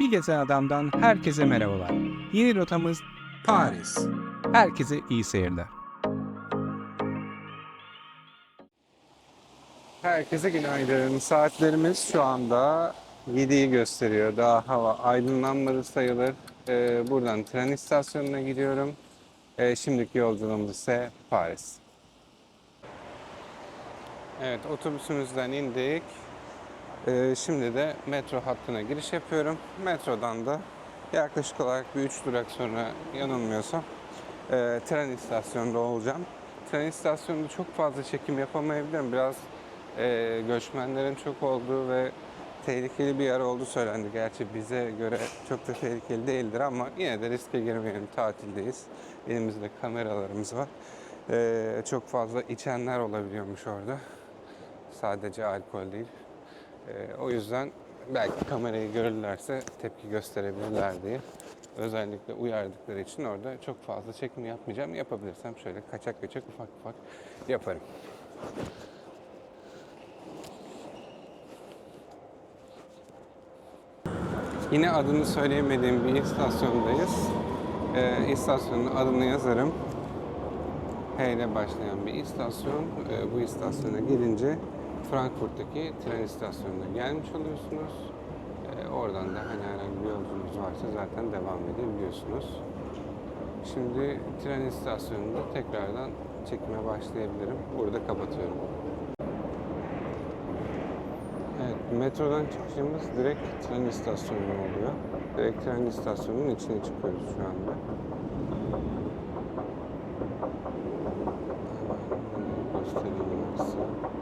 Bir Gezen Adam'dan herkese merhabalar. Yeni rotamız Paris. Herkese iyi seyirler. Herkese günaydın. Saatlerimiz şu anda 7'yi gösteriyor. Daha hava aydınlanmadı sayılır. Ee, buradan tren istasyonuna gidiyorum. Ee, şimdiki yolculuğumuz ise Paris. Evet, otobüsümüzden indik. Ee, şimdi de metro hattına giriş yapıyorum. Metrodan da yaklaşık olarak bir 3 durak sonra yanılmıyorsam e, tren istasyonunda olacağım. Tren istasyonunda çok fazla çekim yapamayabilirim. Biraz e, göçmenlerin çok olduğu ve tehlikeli bir yer olduğu söylendi. Gerçi bize göre çok da tehlikeli değildir ama yine de riske girmeyelim. Tatildeyiz. Elimizde kameralarımız var. E, çok fazla içenler olabiliyormuş orada. Sadece alkol değil. Ee, o yüzden belki kamerayı görürlerse tepki gösterebilirler diye özellikle uyardıkları için orada çok fazla çekim yapmayacağım. Yapabilirsem şöyle kaçak kaçak ufak ufak yaparım. Yine adını söyleyemediğim bir istasyondayız. Ee, istasyonun adını yazarım. H ile başlayan bir istasyon. Ee, bu istasyona gelince Frankfurt'taki tren istasyonuna gelmiş oluyorsunuz. Ee, oradan da hani herhangi bir yolculuğunuz varsa zaten devam edebiliyorsunuz. Şimdi tren istasyonunda tekrardan çekime başlayabilirim. Burada kapatıyorum. Evet, metrodan çıkışımız direkt tren istasyonu oluyor. Direkt tren istasyonunun içine çıkıyoruz şu anda. Göstereyim size.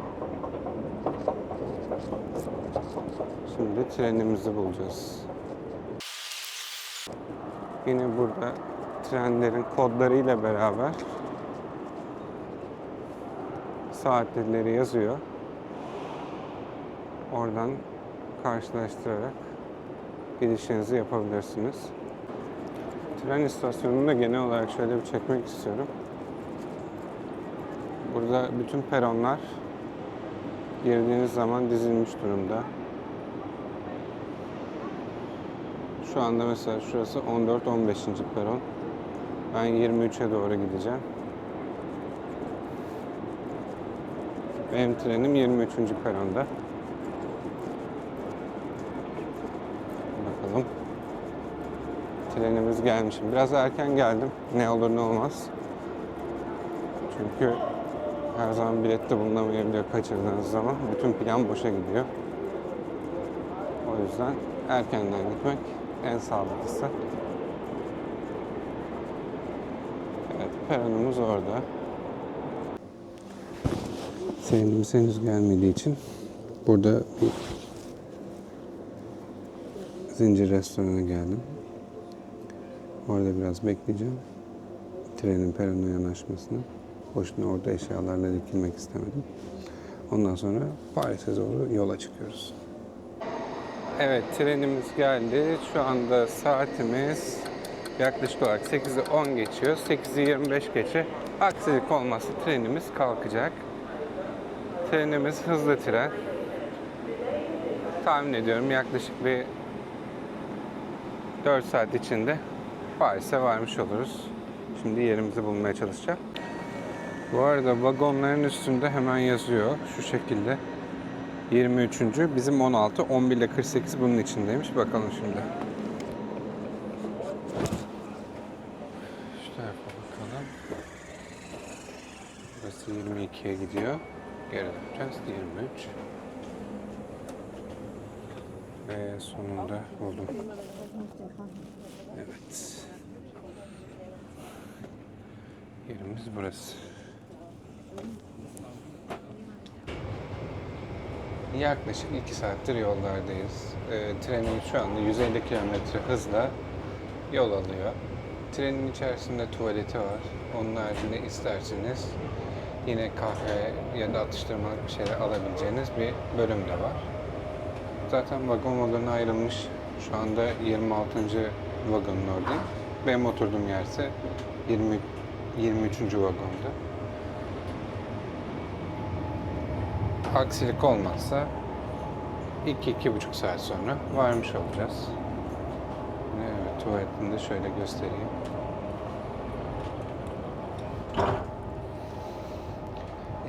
Şimdi trenimizi bulacağız. Yine burada trenlerin kodlarıyla beraber saatleri yazıyor. Oradan karşılaştırarak gidişinizi yapabilirsiniz. Tren istasyonunda genel olarak şöyle bir çekmek istiyorum. Burada bütün peronlar girdiğiniz zaman dizilmiş durumda. Şu anda mesela şurası 14-15. peron. Ben 23'e doğru gideceğim. Benim trenim 23. peronda. Bakalım. Trenimiz gelmiş. Biraz erken geldim. Ne olur ne olmaz. Çünkü her zaman bilette bulunamayabiliyor kaçırdığınız zaman. Bütün plan boşa gidiyor. O yüzden erkenden gitmek en sağlıklısı. Evet, peronumuz orada. Trenimiz henüz gelmediği için burada bir zincir restorana geldim. Orada biraz bekleyeceğim. Trenin perona yanaşmasını. Boşuna orada eşyalarla dikilmek istemedim. Ondan sonra Paris'e doğru yola çıkıyoruz. Evet trenimiz geldi. Şu anda saatimiz yaklaşık olarak 8'i 10 geçiyor. 8'i 25 geçe aksilik olmazsa trenimiz kalkacak. Trenimiz hızlı tren. Tahmin ediyorum yaklaşık bir 4 saat içinde Paris'e varmış oluruz. Şimdi yerimizi bulmaya çalışacağım. Bu arada vagonların üstünde hemen yazıyor şu şekilde. 23. Bizim 16, 11 ile 48 bunun içindeymiş. Bakalım şimdi. Şu tarafa bakalım. Burası 22'ye gidiyor. Geri döneceğiz. 23. Ve sonunda buldum. Evet. Yerimiz burası. Yaklaşık 2 saattir yollardayız. E, trenimiz şu anda 150 km hızla yol alıyor. Trenin içerisinde tuvaleti var. Onun haricinde isterseniz yine kahve ya da atıştırmalık bir şeyler alabileceğiniz bir bölüm de var. Zaten vagon vagona ayrılmış. Şu anda 26. vagonun oradayım. Benim oturduğum yer ise 20, 23. vagonda. Aksilik olmazsa 2-2,5 saat sonra varmış olacağız. tuvaletini de şöyle göstereyim.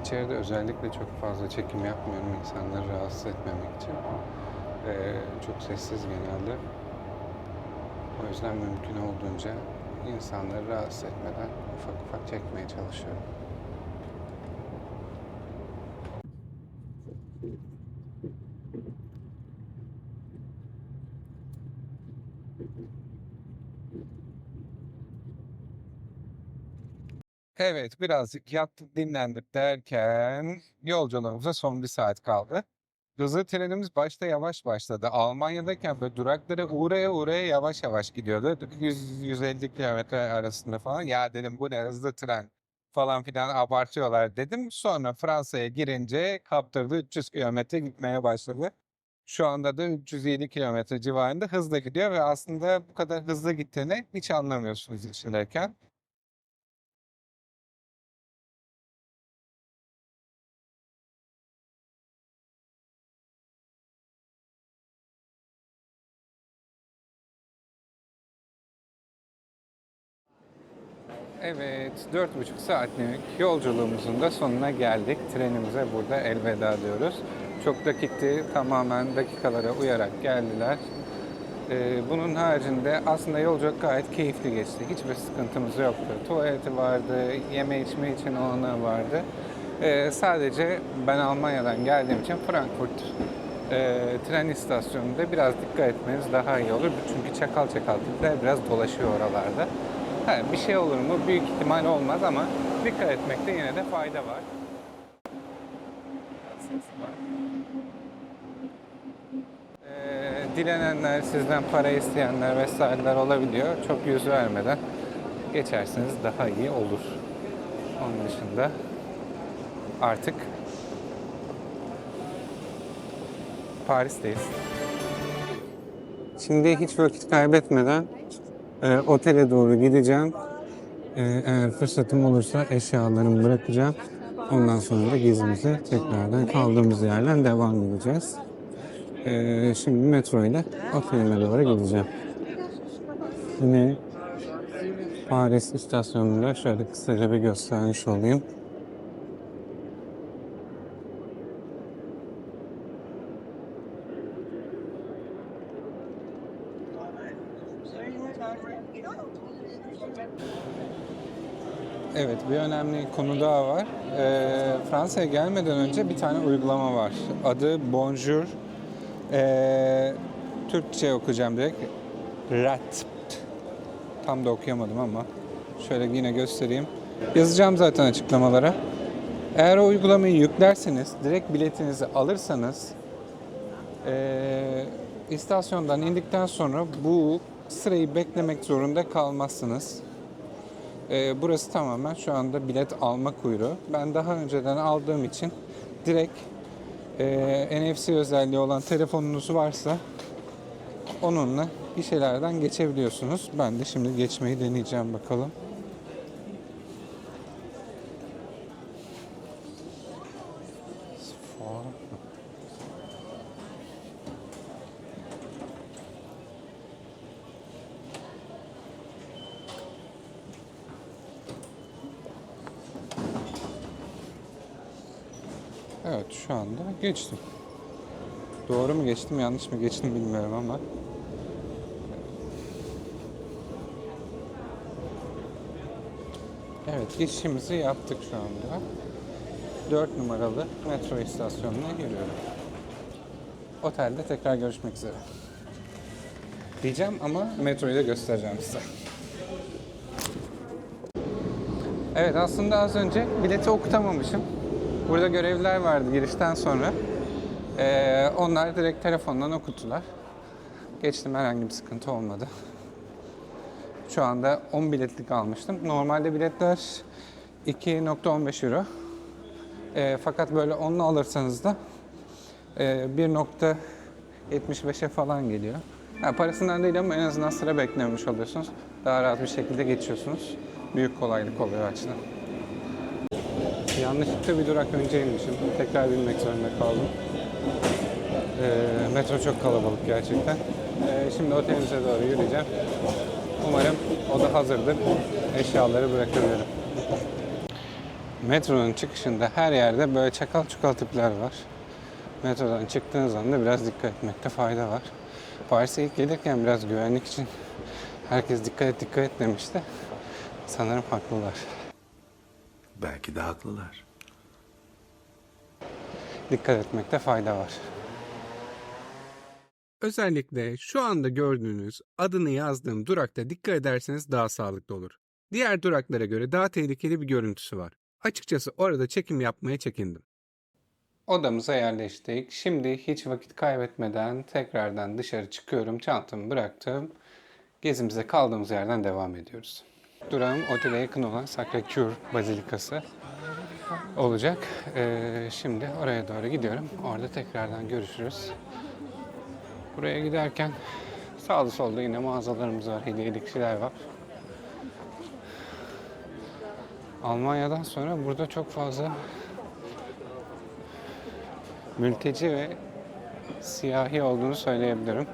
İçeride özellikle çok fazla çekim yapmıyorum insanları rahatsız etmemek için. Ee, çok sessiz genelde. O yüzden mümkün olduğunca insanları rahatsız etmeden ufak ufak çekmeye çalışıyorum. Evet, birazcık yattık, dinlendik derken yolculuğumuza son bir saat kaldı. Hızlı trenimiz başta yavaş başladı. Almanya'dayken böyle duraklara uğraya uğraya yavaş yavaş gidiyordu. 100-150 kilometre arasında falan. Ya dedim bu ne hızlı tren falan filan abartıyorlar dedim. Sonra Fransa'ya girince kaptırdı 300 kilometre gitmeye başladı. Şu anda da 307 kilometre civarında hızla gidiyor ve aslında bu kadar hızlı gittiğini hiç anlamıyorsunuz içindeyken. Evet, dört buçuk saatlik yolculuğumuzun da sonuna geldik. Trenimize burada elveda diyoruz. Çok dakikti, tamamen dakikalara uyarak geldiler. Ee, bunun haricinde aslında yolculuk gayet keyifli geçti. Hiçbir sıkıntımız yoktu. Tuvaleti vardı, yeme içme için olanlar vardı. Ee, sadece ben Almanya'dan geldiğim için Frankfurt e, tren istasyonunda biraz dikkat etmeniz daha iyi olur. Çünkü çakal çakal tipler biraz dolaşıyor oralarda. Ha, bir şey olur mu? Büyük ihtimal olmaz ama dikkat etmekte yine de fayda var. Ee, dilenenler, sizden para isteyenler vesaireler olabiliyor. Çok yüz vermeden geçerseniz daha iyi olur. Onun dışında artık Paris'teyiz. Şimdi hiç vakit kaybetmeden e, otele doğru gideceğim. E, eğer fırsatım olursa eşyalarımı bırakacağım. Ondan sonra da gezimize tekrardan kaldığımız yerden devam edeceğiz. E, şimdi metro ile otelime doğru gideceğim. Yine Paris istasyonunda şöyle kısaca bir göstermiş olayım. Evet, bir önemli konu daha var. Ee, Fransa'ya gelmeden önce bir tane uygulama var. Adı Bonjour. Ee, Türkçe okuyacağım direkt. Rat. Tam da okuyamadım ama. Şöyle yine göstereyim. Yazacağım zaten açıklamalara. Eğer o uygulamayı yüklerseniz, direkt biletinizi alırsanız, ee, istasyondan indikten sonra bu sırayı beklemek zorunda kalmazsınız. Ee, burası tamamen şu anda bilet alma kuyruğu. Ben daha önceden aldığım için direkt e, NFC özelliği olan telefonunuz varsa onunla bir şeylerden geçebiliyorsunuz. Ben de şimdi geçmeyi deneyeceğim bakalım. Evet şu anda geçtim. Doğru mu geçtim yanlış mı geçtim bilmiyorum ama. Evet geçişimizi yaptık şu anda. 4 numaralı metro istasyonuna giriyorum. Otelde tekrar görüşmek üzere. Diyeceğim ama metroyu da göstereceğim size. Evet aslında az önce bileti okutamamışım. Burada görevliler vardı girişten sonra. Ee, onlar direkt telefondan okuttular. Geçtim herhangi bir sıkıntı olmadı. Şu anda 10 biletlik almıştım. Normalde biletler 2.15 euro. Ee, fakat böyle 10'lu alırsanız da e, 1.75'e falan geliyor. Yani parasından değil ama en azından sıra beklememiş oluyorsunuz. Daha rahat bir şekilde geçiyorsunuz. Büyük kolaylık oluyor açıdan. Yanlışlıkla bir durak önceymişim. Tekrar binmek zorunda kaldım. Ee, metro çok kalabalık gerçekten. Ee, şimdi otelimize doğru yürüyeceğim. Umarım o da hazırdır. Eşyaları bırakabilirim. Metronun çıkışında her yerde böyle çakal çukal tipler var. Metrodan çıktığınız anda biraz dikkat etmekte fayda var. Paris'e ilk gelirken biraz güvenlik için herkes dikkat et dikkat et demişti. Sanırım haklılar. Belki de haklılar. Dikkat etmekte fayda var. Özellikle şu anda gördüğünüz adını yazdığım durakta dikkat ederseniz daha sağlıklı olur. Diğer duraklara göre daha tehlikeli bir görüntüsü var. Açıkçası orada çekim yapmaya çekindim. Odamıza yerleştik. Şimdi hiç vakit kaybetmeden tekrardan dışarı çıkıyorum. Çantamı bıraktım. Gezimize kaldığımız yerden devam ediyoruz. Durağım otele yakın olan Sacré-Cœur Bazilikası olacak. Ee, şimdi oraya doğru gidiyorum. Orada tekrardan görüşürüz. Buraya giderken sağda solda yine mağazalarımız var, hediyelik şeyler var. Almanya'dan sonra burada çok fazla mülteci ve siyahi olduğunu söyleyebilirim.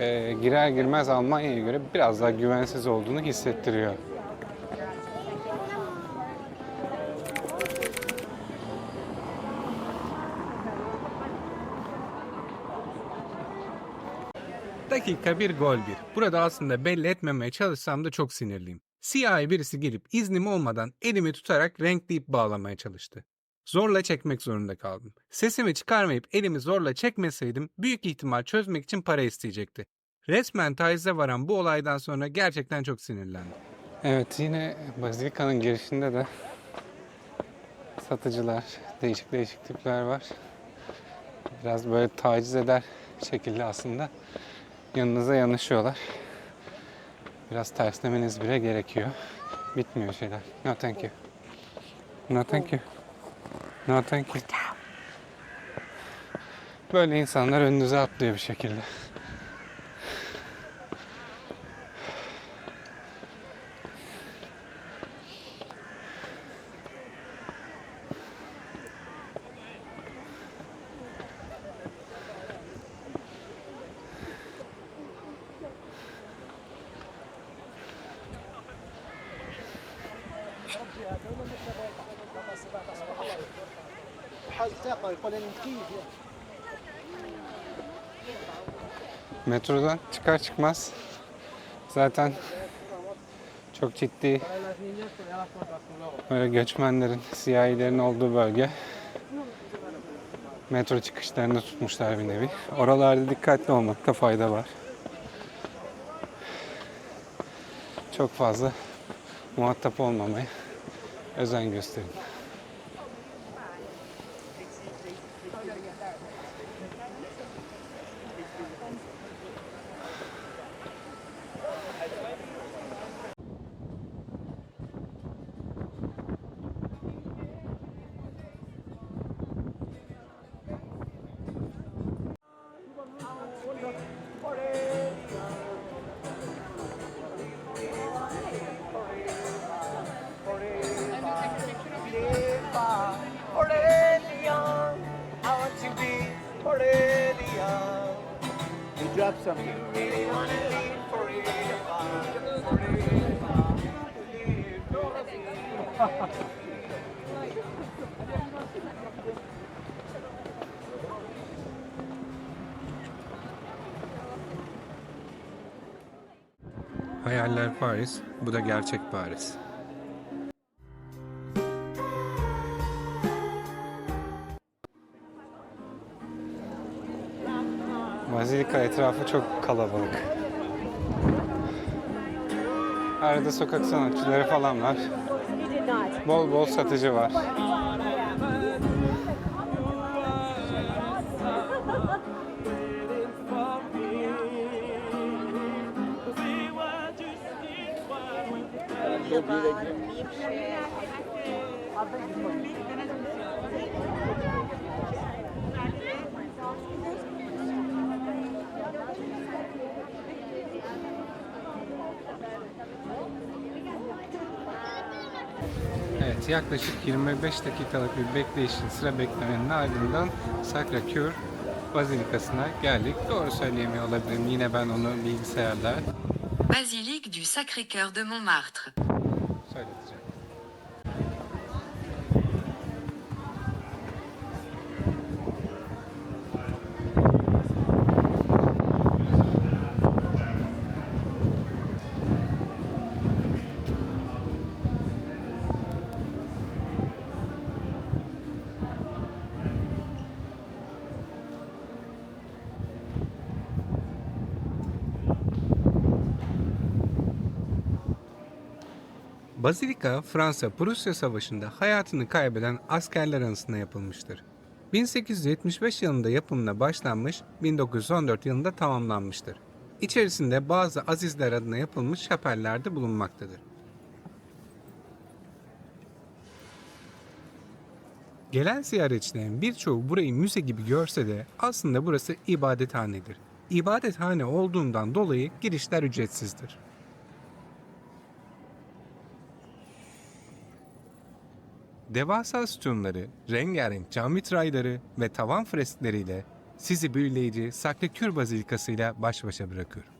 Ee, girer girmez Almanya'ya göre biraz daha güvensiz olduğunu hissettiriyor. Dakika bir gol bir. Burada aslında belli etmemeye çalışsam da çok sinirliyim. Siyahi birisi gelip iznim olmadan elimi tutarak renkleyip bağlamaya çalıştı. Zorla çekmek zorunda kaldım. Sesimi çıkarmayıp elimi zorla çekmeseydim büyük ihtimal çözmek için para isteyecekti. Resmen tacize varan bu olaydan sonra gerçekten çok sinirlendim. Evet yine Bazilika'nın girişinde de satıcılar, değişik değişik tipler var. Biraz böyle taciz eder şekilde aslında yanınıza yanaşıyorlar. Biraz terslemeniz bile gerekiyor. Bitmiyor şeyler. No thank you. No thank you. No thank you. Böyle insanlar önünüze atlıyor bir şekilde. Metrodan çıkar çıkmaz zaten çok ciddi böyle göçmenlerin, siyahilerin olduğu bölge. Metro çıkışlarını tutmuşlar bir nevi. Oralarda dikkatli olmakta fayda var. Çok fazla muhatap olmamaya özen gösterin. Hayaller Paris, bu da gerçek Paris. Bazilika etrafı çok kalabalık. Arada sokak sanatçıları falan var. Bol bol satıcı var. Evet yaklaşık 25 dakikalık bir bekleyişin sıra beklemenin ardından Sacré-Cœur Bazilikası'na geldik. Doğru söyleyemiyor olabilirim. Yine ben onu bilgisayarda Basilique du Sacré-Cœur de Montmartre. Bazilika, Fransa-Prusya Savaşı'nda hayatını kaybeden askerler anısına yapılmıştır. 1875 yılında yapımına başlanmış, 1914 yılında tamamlanmıştır. İçerisinde bazı azizler adına yapılmış şapeller de bulunmaktadır. Gelen ziyaretçilerin birçoğu burayı müze gibi görse de aslında burası ibadethanedir. İbadethane olduğundan dolayı girişler ücretsizdir. Devasa sütunları, rengarenk cam vitrayları ve tavan freskleriyle sizi büyüleyici Sacré-Cœur Bazilikası ile baş başa bırakıyorum.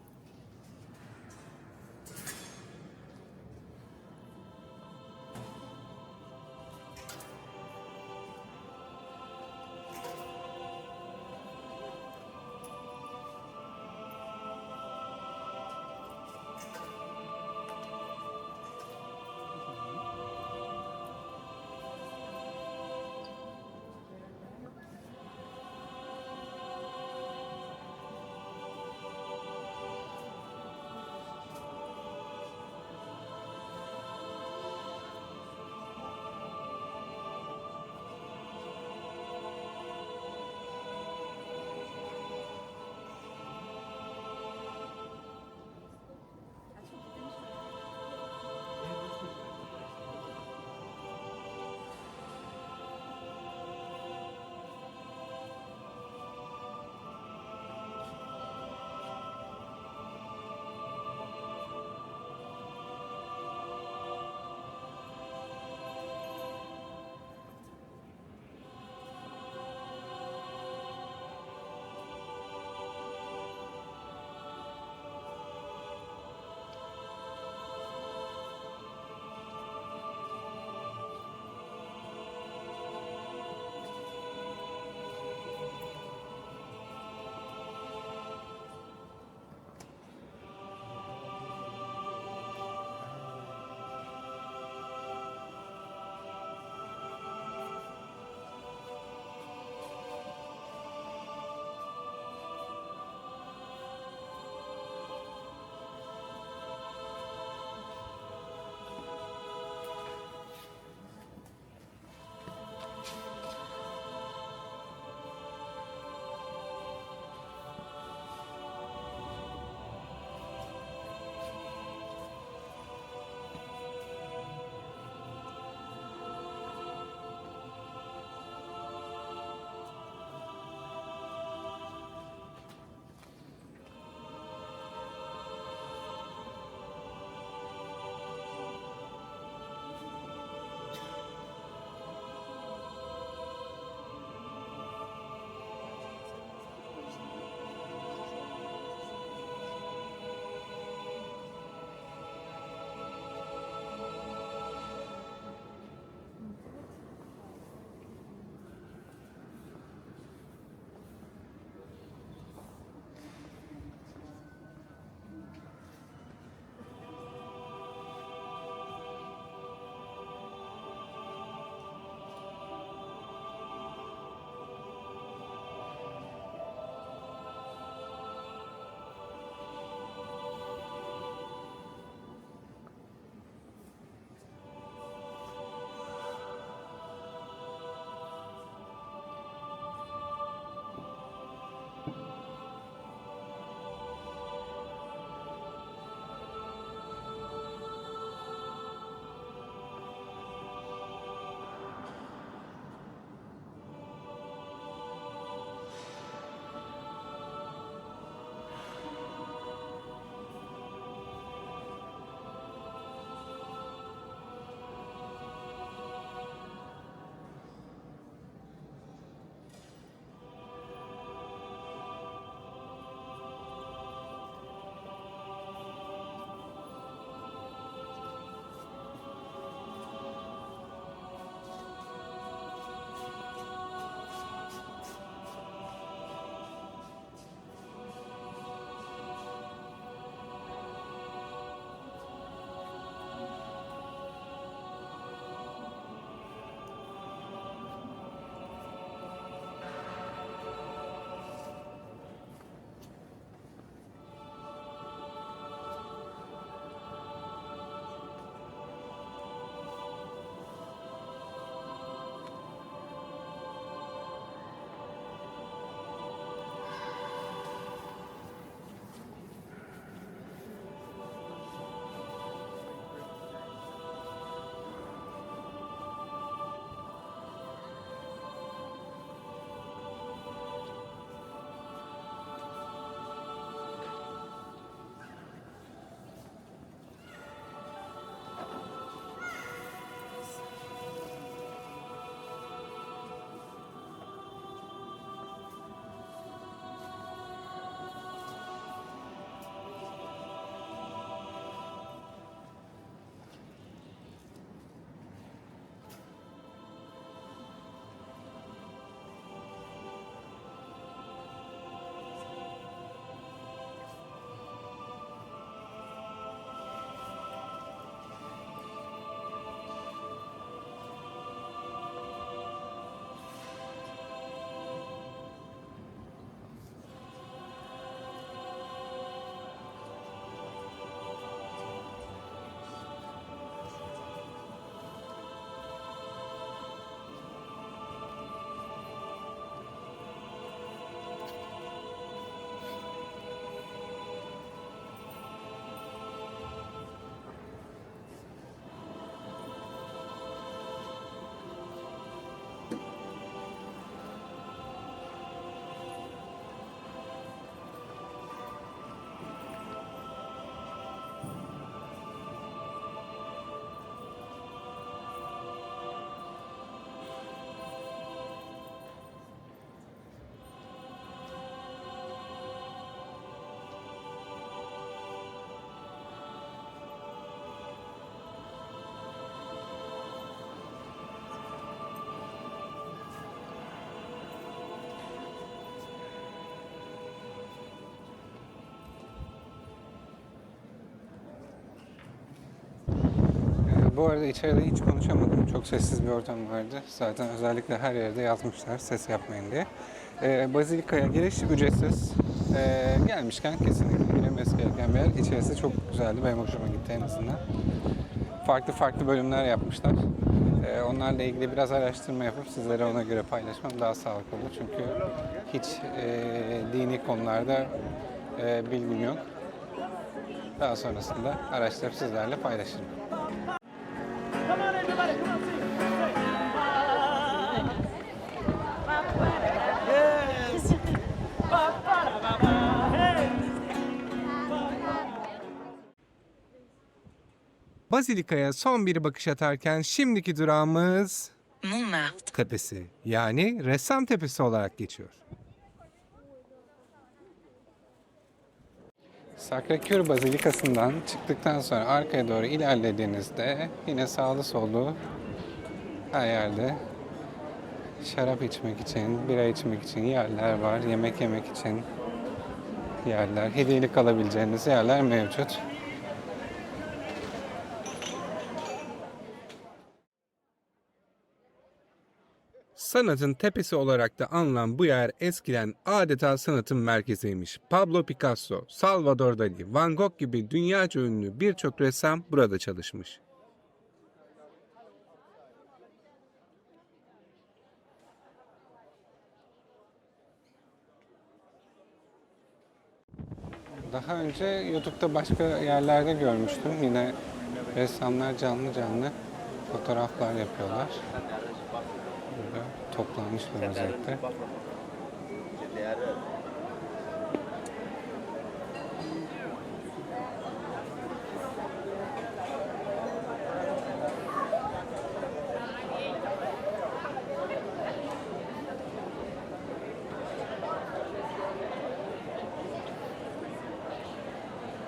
Bu arada içeride hiç konuşamadım. Çok sessiz bir ortam vardı. Zaten özellikle her yerde yazmışlar ses yapmayın diye. Ee, Bazilika'ya giriş ücretsiz. Ee, gelmişken kesinlikle girilmesi gereken bir yer. İçerisi çok güzeldi. Benim hoşuma gitti en azından. Farklı farklı bölümler yapmışlar. Ee, onlarla ilgili biraz araştırma yapıp sizlere ona göre paylaşmam daha sağlıklı olur. Çünkü hiç e, dini konularda e, bilgim yok. Daha sonrasında araştırıp sizlerle paylaşırım. Bazilika'ya son bir bakış atarken şimdiki durağımız Montmartre. Tepesi yani Ressam Tepesi olarak geçiyor. Sacré-Cœur Bazilikası'ndan çıktıktan sonra arkaya doğru ilerlediğinizde yine sağlı sollu her yerde şarap içmek için, bira içmek için yerler var, yemek yemek için yerler, hediyelik alabileceğiniz yerler mevcut. Sanatın tepesi olarak da anılan bu yer eskiden adeta sanatın merkeziymiş. Pablo Picasso, Salvador Dali, Van Gogh gibi dünyaca ünlü birçok ressam burada çalışmış. Daha önce YouTube'da başka yerlerde görmüştüm. Yine ressamlar canlı canlı fotoğraflar yapıyorlar. Burada toplanmış bir vaziyette.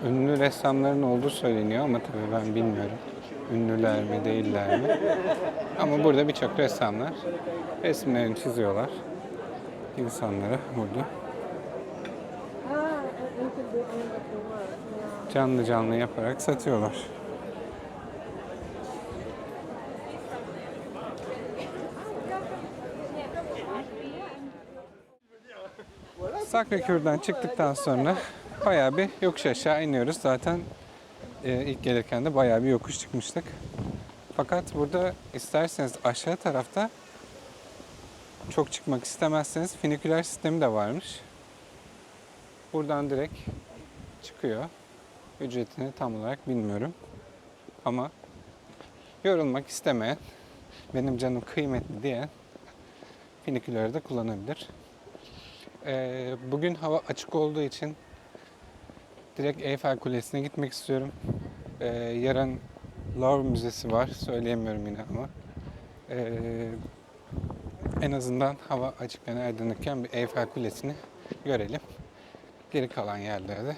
Ünlü ressamların olduğu söyleniyor ama tabii ben bilmiyorum. Ünlüler mi değiller mi? Ama burada birçok ressamlar resimlerini çiziyorlar. İnsanlara burada. Canlı canlı yaparak satıyorlar. Sacré-Cœur'dan çıktıktan sonra bayağı bir yokuş aşağı iniyoruz. Zaten e, ilk gelirken de bayağı bir yokuş çıkmıştık. Fakat burada isterseniz aşağı tarafta çok çıkmak istemezseniz finiküler sistemi de varmış. Buradan direkt çıkıyor. Ücretini tam olarak bilmiyorum. Ama yorulmak istemeyen, benim canım kıymetli diyen finikülleri de kullanabilir. Ee, bugün hava açık olduğu için direkt Eyfel Kulesi'ne gitmek istiyorum. Ee, yarın Louvre Müzesi var. Söyleyemiyorum yine ama. Ee, en azından hava açık ve aydınlıkken bir Eyfel Kulesi'ni görelim. Geri kalan yerlere de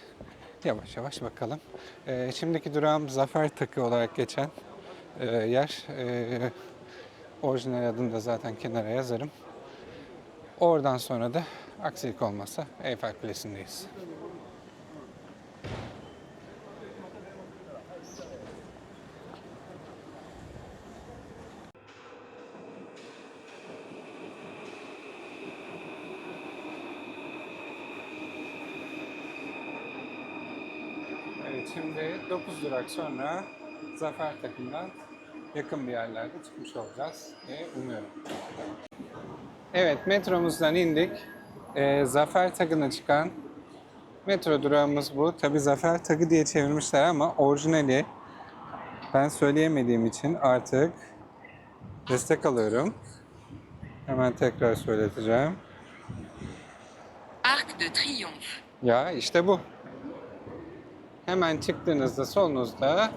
yavaş yavaş bakalım. Ee, şimdiki durağım Zafer Takı olarak geçen e, yer. Ee, orijinal adını da zaten kenara yazarım. Oradan sonra da aksilik olmazsa Eyfel Kulesi'ndeyiz. Evet şimdi 9 durak sonra Zafer Takım'dan yakın bir yerlerde çıkmış olacağız diye umuyorum. Evet metromuzdan indik. Ee, Zafer Takı'na çıkan metro durağımız bu. Tabi Zafer Takı diye çevirmişler ama orijinali ben söyleyemediğim için artık destek alıyorum. Hemen tekrar söyleteceğim. Arc de Triomphe. Ya işte bu. Hemen çıktığınızda solunuzda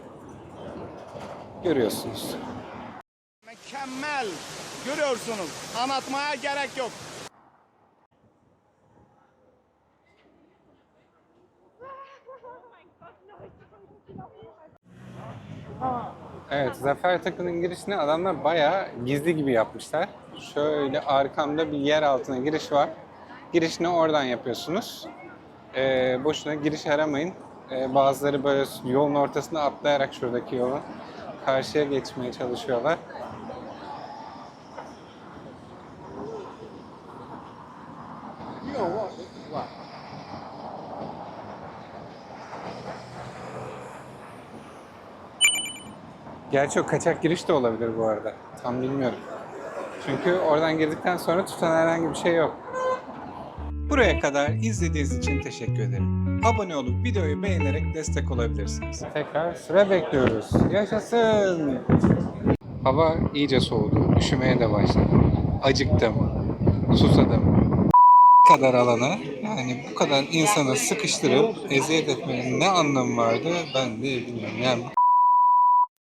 görüyorsunuz. Mükemmel. Görüyorsunuz. Anlatmaya gerek yok. Evet, Zafer Takı'nın girişini adamlar bayağı gizli gibi yapmışlar. Şöyle arkamda bir yer altına giriş var. Girişini oradan yapıyorsunuz. Ee, boşuna giriş aramayın. Ee, bazıları böyle yolun ortasına atlayarak şuradaki yola karşıya geçmeye çalışıyorlar. Gerçi o kaçak giriş de olabilir bu arada. Tam bilmiyorum. Çünkü oradan girdikten sonra tutan herhangi bir şey yok. Buraya kadar izlediğiniz için teşekkür ederim. Abone olup videoyu beğenerek destek olabilirsiniz. Tekrar sıra bekliyoruz. Yaşasın! Hava iyice soğudu. Üşümeye de başladım. Acıktım. Susadım. Bu kadar alana yani bu kadar insanı sıkıştırıp eziyet etmenin ne anlamı vardı ben de bilmiyorum. Yani